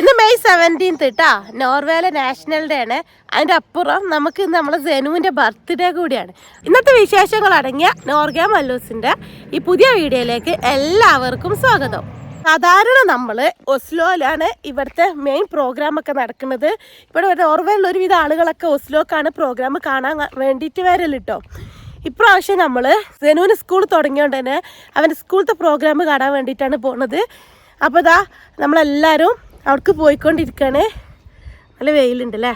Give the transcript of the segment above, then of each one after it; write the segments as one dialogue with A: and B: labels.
A: ഇന്ന് May seventeenth കേട്ടാ നോർവേയിലെ national day ആണ്. അതിന്റെ അപ്പുറം നമുക്ക് ഇന്ന് നമ്മളെ സെനുവിന്റെ ബർത്ത്ഡേ കൂടിയാണ്. ഇന്നത്തെ വിശേഷങ്ങൾ അടങ്ങിയ നോർഗ മല്ലൂസിന്റെ ഈ പുതിയ വീഡിയോയിലേക്ക് എല്ലാവർക്കും സ്വാഗതം. സാധാരണ നമ്മൾ ഒസ്ലോയിലാണ് ഇവിടുത്തെ മെയിൻ പ്രോഗ്രാമൊക്കെ നടക്കുന്നത്. ഇവിടെ നോർവേയിലുള്ള ഒരുവിധ ആളുകളൊക്കെ ഒസ്ലോക്കാണ് പ്രോഗ്രാം കാണാൻ വേണ്ടിയിട്ട് വരലിട്ടോ. ഇപ്രാവശ്യം നമ്മൾ സെനുവിന് സ്കൂൾ തുടങ്ങിയോണ്ട് തന്നെ അവന്റെ സ്കൂളത്തെ പ്രോഗ്രാം കാണാൻ വേണ്ടിയിട്ടാണ് പോണത്. അപ്പോൾ ഇതാ നമ്മളെല്ലാവരും അവിടേക്ക് പോയിക്കൊണ്ടിരിക്കുകയാണ് നല്ല വെയിലുണ്ട് അല്ലേ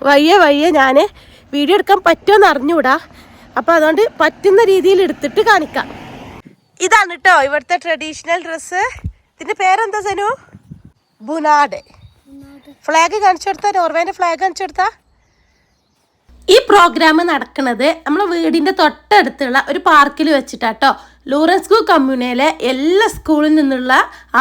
A: വയ്യ വയ്യ ഞാൻ വീഡിയോ എടുക്കാൻ പറ്റുമെന്ന് അറിഞ്ഞുകൂടാ അപ്പോൾ അതുകൊണ്ട് പറ്റുന്ന രീതിയിൽ എടുത്തിട്ട് കാണിക്കാം. ഇതാണ് കേട്ടോ ഇവിടുത്തെ ട്രഡീഷണൽ ഡ്രസ്സ് ഇതിന്റെ പേരെന്താ സനു? ബുനാഡ്. ഫ്ലാഗ് കാണിച്ചു കൊടുത്താ? നോർവേന്റെ ഫ്ലാഗ് കാണിച്ചു കൊടുത്താ? ഈ പ്രോഗ്രാം നടക്കുന്നത് നമ്മളെ വീടിന്റെ തൊട്ടടുത്തുള്ള ഒരു പാർക്കിൽ വെച്ചിട്ടാട്ടോ ലൂറൻസ്കൂ കമ്മ്യൂണയിലെ എല്ലാ സ്കൂളിൽ നിന്നുള്ള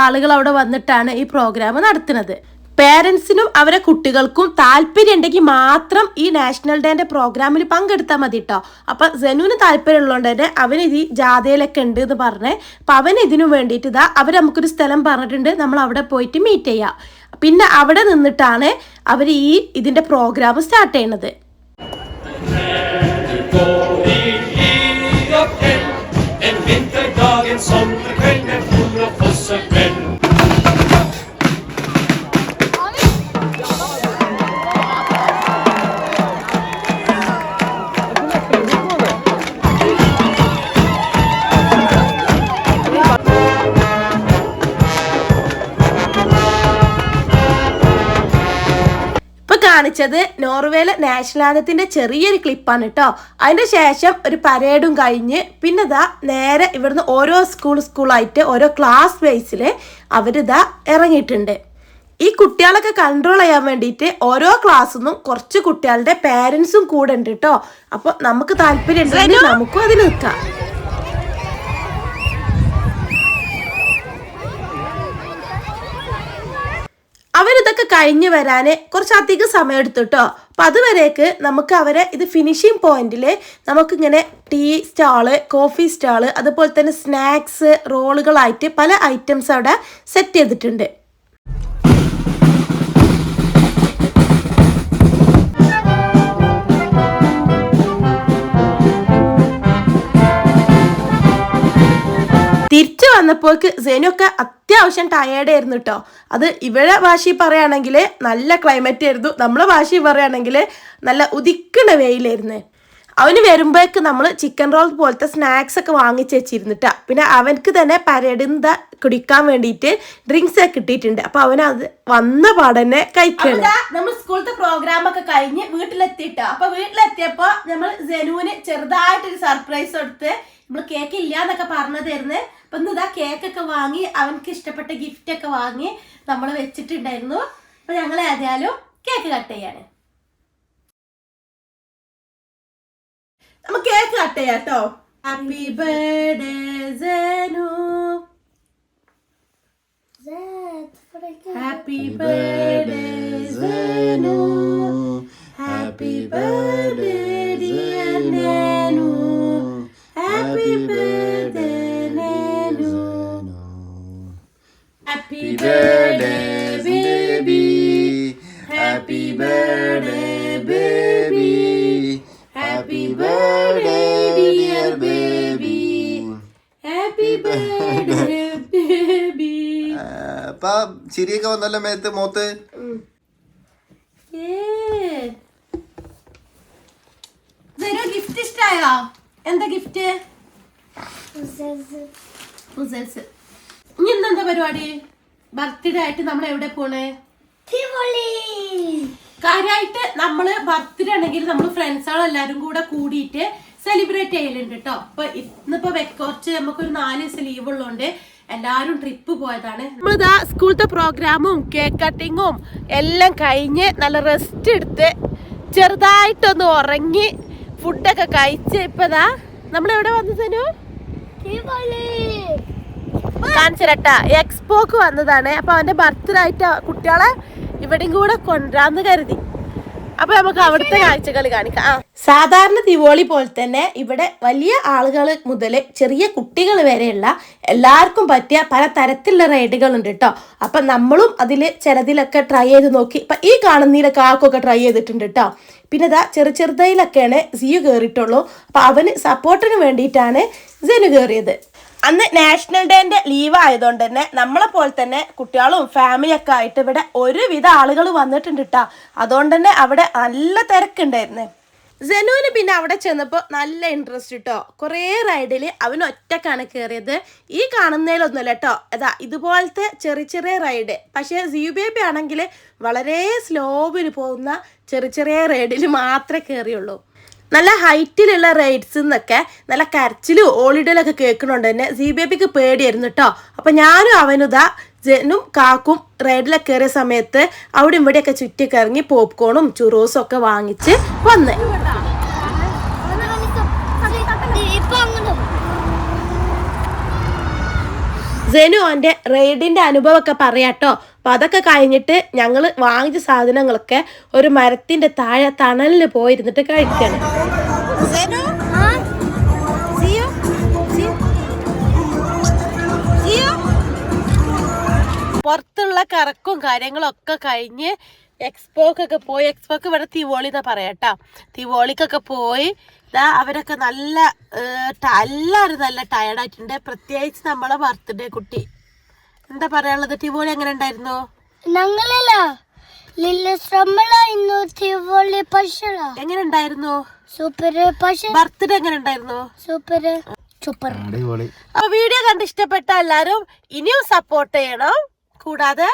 A: ആളുകൾ അവിടെ വന്നിട്ടാണ് ഈ പ്രോഗ്രാം നടത്തുന്നത്. പേരൻസിനും അവരെ കുട്ടികൾക്കും താല്പര്യം ഉണ്ടെങ്കിൽ മാത്രം ഈ നാഷണൽ ഡേന്റെ പ്രോഗ്രാമിൽ പങ്കെടുത്താൽ മതി കേട്ടോ അപ്പം സെനുവിന് താല്പര്യം ഉള്ളതുകൊണ്ട് തന്നെ ഈ ജാഥയിലൊക്കെ ഉണ്ട് എന്ന് പറഞ്ഞ്. അപ്പം അവൻ ഇതിനു വേണ്ടിയിട്ട് ഇതാ അവർ നമുക്കൊരു സ്ഥലം പറഞ്ഞിട്ടുണ്ട്. നമ്മൾ അവിടെ പോയിട്ട് മീറ്റ് ചെയ്യാം. പിന്നെ അവിടെ നിന്നിട്ടാണ് അവർ ഈ ഇതിന്റെ പ്രോഗ്രാം സ്റ്റാർട്ട് ചെയ്യുന്നത്.
B: in Sonne, keine Fuhre,
A: Fosse, കാണിച്ചത് നോർവേയിലെ നാഷണൽ ആന്തത്തിന്റെ ചെറിയൊരു ക്ലിപ്പാണ് കേട്ടോ അതിന്റെ ശേഷം ഒരു പരേഡും കഴിഞ്ഞ് പിന്നെ ഇതാ നേരെ ഇവിടുന്ന് ഓരോ സ്കൂൾ സ്കൂളായിട്ട് ഓരോ ക്ലാസ് ബേസിൽ അവരിതാ ഇറങ്ങിയിട്ടുണ്ട്. ഈ കുട്ടികളൊക്കെ കൺട്രോൾ ചെയ്യാൻ വേണ്ടിയിട്ട് ഓരോ ക്ലാസ്സിന്നും കുറച്ച് കുട്ടികളുടെ പേരൻസും കൂടെ ഉണ്ട് കേട്ടോ അപ്പോൾ നമുക്ക് താല്പര്യം ഉണ്ടെങ്കിൽ നമുക്കും അതിൽ നിൽക്കാം. അവരിതൊക്കെ കഴിഞ്ഞു വരാൻ കുറച്ചധികം സമയം എടുത്തു കേട്ടോ അപ്പം അതുവരേക്ക് നമുക്ക് അവരെ ഇത് ഫിനിഷിംഗ് പോയിന്റിൽ നമുക്കിങ്ങനെ ടീ സ്റ്റാൾ കോഫി സ്റ്റാൾ അതുപോലെ തന്നെ സ്നാക്സ് റോളുകളായിട്ട് പല ഐറ്റംസ് അവിടെ സെറ്റ് ചെയ്തിട്ടുണ്ട്. വന്നപ്പോൾക്ക് സെനൊക്കെ അത്യാവശ്യം ടയേർഡ് ആയിരുന്നു കേട്ടോ അത് ഇവിടെ ഭാഷയിൽ പറയുകയാണെങ്കിൽ നല്ല ക്ലൈമറ്റ് ആയിരുന്നു. നമ്മളെ ഭാഷയിൽ പറയുകയാണെങ്കിൽ നല്ല ഉദിക്കണ വെയിലായിരുന്നു. അവന് വരുമ്പോഴേക്ക് നമ്മൾ ചിക്കൻ റോൾ പോലത്തെ സ്നാക്സ് ഒക്കെ വാങ്ങിച്ച് വെച്ചിരുന്നിട്ടാ. പിന്നെ അവനക്ക് തന്നെ പരടുന്ന കുടിക്കാൻ വേണ്ടിയിട്ട് ഡ്രിങ്ക്സ് ഒക്കെ കിട്ടിയിട്ടുണ്ട്. അപ്പൊ അവൻ അത് വന്ന പാടന്നെ കഴിക്കണം. നമ്മൾ സ്കൂളത്തെ പ്രോഗ്രാം ഒക്കെ കഴിഞ്ഞ് വീട്ടിലെത്തിയിട്ടോ. അപ്പൊ വീട്ടിലെത്തിയപ്പോ നമ്മൾ ജനുവിന് ചെറുതായിട്ടൊരു സർപ്രൈസ് കൊടുത്ത് നമ്മൾ കേക്ക് ഇല്ല എന്നൊക്കെ പറഞ്ഞു തരുന്നത് അപ്പൊ ഇന്ന് കേക്ക് ഒക്കെ വാങ്ങി അവനക്ക് ഇഷ്ടപ്പെട്ട ഗിഫ്റ്റ് ഒക്കെ വാങ്ങി നമ്മൾ വെച്ചിട്ടുണ്ടായിരുന്നു. അപ്പൊ ഞങ്ങൾ ഏതായാലും കേക്ക് കട്ട് ചെയ്യാണ്. നമുക്ക് കേക്ക് കട്ട് ചെയ്യാം കേട്ടോ happy birthday Janu happy birthday Janu happy birthday
C: അപ്പൊ ചിരിയൊക്കെ വന്നല്ലോ മേത്ത് മോത്ത്.
A: ഗിഫ്റ്റ് ഇഷ്ടായോ? എന്താ ഗിഫ്റ്റ് പുസൽസ് ഇനി ഇന്നെന്താ പരിപാടി? ബർത്ത്ഡേ ആയിട്ട് നമ്മൾ എവിടെ പോണേ? കാര്യമായിട്ട് നമ്മൾ ബർത്ത്ഡേ ആണെങ്കിൽ നമ്മൾ ഫ്രണ്ട്സുകൾ എല്ലാരും കൂടെ കൂടിയിട്ട് സെലിബ്രേറ്റ് ചെയ്യലുണ്ട് കേട്ടോ അപ്പൊ ഇന്നിപ്പോ കുറച്ച് നമുക്കൊരു നാല് ദിവസം ലീവ് ഉള്ളതുകൊണ്ട് എല്ലാരും ട്രിപ്പ് പോയതാണ്. നമ്മളിതാ സ്കൂളത്തെ പ്രോഗ്രാമും കേക്ക് കട്ടിങ്ങും എല്ലാം കഴിഞ്ഞ് നല്ല റെസ്റ്റ് എടുത്ത് ചെറുതായിട്ടൊന്ന് ഉറങ്ങി ഫുഡൊക്കെ കഴിച്ച് ഇപ്പതാ നമ്മൾ എവിടെ തനു കാണിച്ചിരട്ട എക്സ്പോക്ക് വന്നതാണ്. അപ്പൊ അവന്റെ ബർത്ത്ഡേ ആയിട്ട് കുട്ടികളെ ഇവിടെയും കൂടെ കൊണ്ടാന്ന് കരുതി. അപ്പൊ നമുക്ക് അവിടുത്തെ കാഴ്ചകൾ കാണിക്കാം. ആ. സാധാരണ തിവോളി പോലെ തന്നെ ഇവിടെ വലിയ ആളുകൾ മുതൽ ചെറിയ കുട്ടികൾ വരെയുള്ള എല്ലാവർക്കും പറ്റിയ പല തരത്തിലുള്ള റൈഡുകൾ ഉണ്ട് കേട്ടോ. അപ്പം നമ്മളും അതിൽ ചിലതിലൊക്കെ ട്രൈ ചെയ്ത് നോക്കി. ഇപ്പം ഈ കാണുന്നതിലൊക്കെ ആൾക്കൊക്കെ ട്രൈ ചെയ്തിട്ടുണ്ട് കേട്ടോ. പിന്നെ ഇതാ ചെറു ചെറുതയിലൊക്കെയാണ് സിയു കയറിയിട്ടുള്ളൂ. അപ്പം അവന് സപ്പോർട്ടിന് വേണ്ടിയിട്ടാണ് സെനു കയറിയത്. അന്ന് നാഷണൽ ഡേന്റെ ലീവ് ആയതുകൊണ്ട് തന്നെ നമ്മളെ പോലെ തന്നെ കുട്ടികളും ഫാമിലിയൊക്കെ ആയിട്ട് ഇവിടെ ഒരുവിധ ആളുകൾ വന്നിട്ടുണ്ട് കേട്ടോ. അതുകൊണ്ട് തന്നെ അവിടെ നല്ല തിരക്കുണ്ടായിരുന്നേ. ജനുവിന് പിന്നെ അവിടെ ചെന്നപ്പോൾ നല്ല ഇൻട്രസ്റ്റ് കിട്ടോ കുറേ റൈഡിൽ അവൻ ഒറ്റക്കാണ് കയറിയത് ഈ കാണുന്നതിലൊന്നുമല്ല കേട്ടോ അതാ ഇതുപോലത്തെ ചെറിയ ചെറിയ റൈഡ് പക്ഷേ സിയു ബേബി ആണെങ്കിൽ വളരെ സ്ലോവിൽ പോകുന്ന ചെറിയ ചെറിയ റൈഡിൽ മാത്രമേ കയറിയുള്ളൂ നല്ല ഹൈറ്റിലുള്ള റൈഡ്സ് എന്നൊക്കെ നല്ല കരച്ചിലും ഓളിടലൊക്കെ കേൾക്കണോണ്ട് തന്നെ സി ബേബിക്ക് പേടിയായിരുന്നു കേട്ടോ അപ്പം ഞാനും അവനുതാ ജനും കാക്കും റൈഡിലെ കയറിയ സമയത്ത് അവിടെ ഇവിടെയൊക്കെ ചുറ്റി കറങ്ങി പോപ്കോണും ചുറോസും ഒക്കെ വാങ്ങിച്ച് വന്ന്. ജനു അവന്റെ റൈഡിന്റെ അനുഭവമൊക്കെ പറയാട്ടോ. അപ്പം അതൊക്കെ കഴിഞ്ഞിട്ട് ഞങ്ങൾ വാങ്ങിച്ച സാധനങ്ങളൊക്കെ ഒരു മരത്തിന്റെ താഴെ തണലിൽ പോയിരുന്നിട്ട് കഴിക്കണം. പുറത്തുള്ള കറക്കും കാര്യങ്ങളും ഒക്കെ കഴിഞ്ഞ് എക്സ്പോക്കൊക്കെ പോയി. എക്സ്പോക്ക് ഇവിടെ തിവോളി എന്നാ പറയാട്ടാ തിവോളിക്കൊക്കെ പോയി. ഇതാ അവരൊക്കെ നല്ല എല്ലാവരും നല്ല ടയർഡായിട്ടുണ്ട് പ്രത്യേകിച്ച് നമ്മളെ ബർത്ത്ഡേ കുട്ടി. എന്താ പറയാനുള്ളത്? തിവോളി എങ്ങനെ ഉണ്ടായിരുന്നു?
D: ഞങ്ങളല്ല
A: എങ്ങനെ ഉണ്ടായിരുന്നു?
D: സൂപ്പർ
A: ബർത്ത്ഡേ എങ്ങനെ ഉണ്ടായിരുന്നു?
D: സൂപ്പർ സൂപ്പർ
A: അപ്പൊ വീഡിയോ കണ്ട് ഇഷ്ടപ്പെട്ട എല്ലാരും ഇനിയും സപ്പോർട്ട് ചെയ്യണം. കൂടാതെ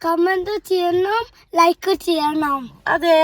D: കമന്റ് ചെയ്യണം ലൈക്ക് ചെയ്യണം.
A: അതെ.